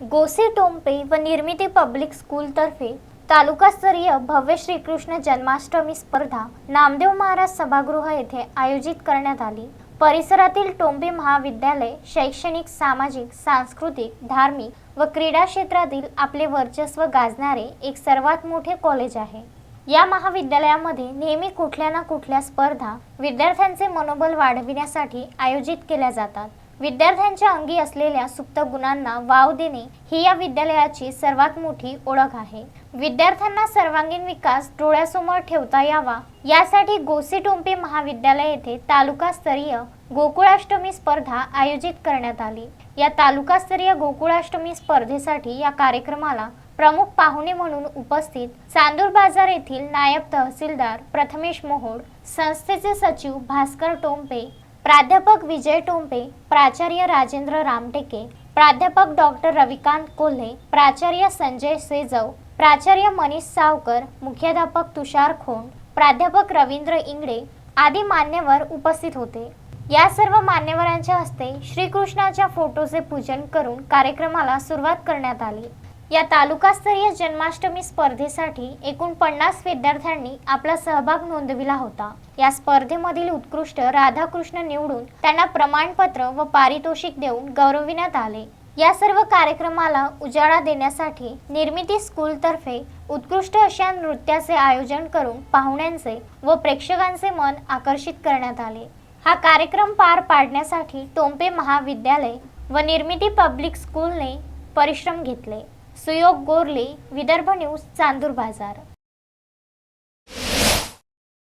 गोसे टोंपे व निर्मिती पब्लिक स्कूलतर्फे तालुकास्तरीय भव्य श्रीकृष्ण जन्माष्टमी स्पर्धा नामदेव महाराज सभागृह येथे आयोजित करण्यात आली. परिसरातील टोंबे महाविद्यालय शैक्षणिक सामाजिक सांस्कृतिक धार्मिक व क्रीडा क्षेत्रातील आपले वर्चस्व गाजणारे एक सर्वात मोठे कॉलेज आहे. या महाविद्यालयामध्ये नेहमी कुठल्या ना कुठल्या स्पर्धा विद्यार्थ्यांचे मनोबल वाढविण्यासाठी आयोजित केल्या जातात. विद्यार्थ्यांच्या अंगी असलेल्या सुप्त गुणांना वाव देणे ही या विद्यालयाची सर्वात मोठी ओळख आहे. विद्यार्थ्यांना सर्वांगीण विकास डोळ्यासमोर ठेवता यावा यासाठी गोसी टोंपे महाविद्यालय येथे तालुकास्तरीय गोकुळाष्टमी स्पर्धा आयोजित करण्यात आली. या तालुकास्तरीय गोकुळाष्टमी स्पर्धेसाठी या कार्यक्रमाला प्रमुख पाहुणे म्हणून उपस्थित चांदूर बाजार येथील नायब तहसीलदार प्रथमेश मोहोड संस्थेचे सचिव भास्कर टोंपे प्राध्यापक विजय टोंपे प्राचार्य राजेंद्र रामटेके प्राध्यापक डॉक्टर रविकांत कोल्हे प्राचार्य संजय सेजव प्राचार्य मनीष सावकर मुख्याध्यापक तुषार खोंड प्राध्यापक रवींद्र इंगडे आदी मान्यवर उपस्थित होते. या सर्व मान्यवरांच्या हस्ते श्रीकृष्णाच्या फोटोचे पूजन करून कार्यक्रमाला सुरुवात करण्यात आली. या तालुकास्तरीय जन्माष्टमी स्पर्धेसाठी एकूण पन्नास विद्यार्थ्यांनी आपला सहभाग नोंदविला होता. या स्पर्धेमधील उत्कृष्ट राधाकृष्ण निवडून त्यांना प्रमाणपत्र व पारितोषिक देऊन गौरविण्यात आले. या सर्व कार्यक्रमाला उजाळा देण्यासाठी निर्मिती स्कूलतर्फे उत्कृष्ट अशा नृत्याचे आयोजन करून पाहुण्यांचे व प्रेक्षकांचे मन आकर्षित करण्यात आले. हा कार्यक्रम पार पाडण्यासाठी टोंपे महाविद्यालय व निर्मिती पब्लिक स्कूलने परिश्रम घेतले. सुयोग गोरले विदर्भ न्यूज चांदूर बाजार.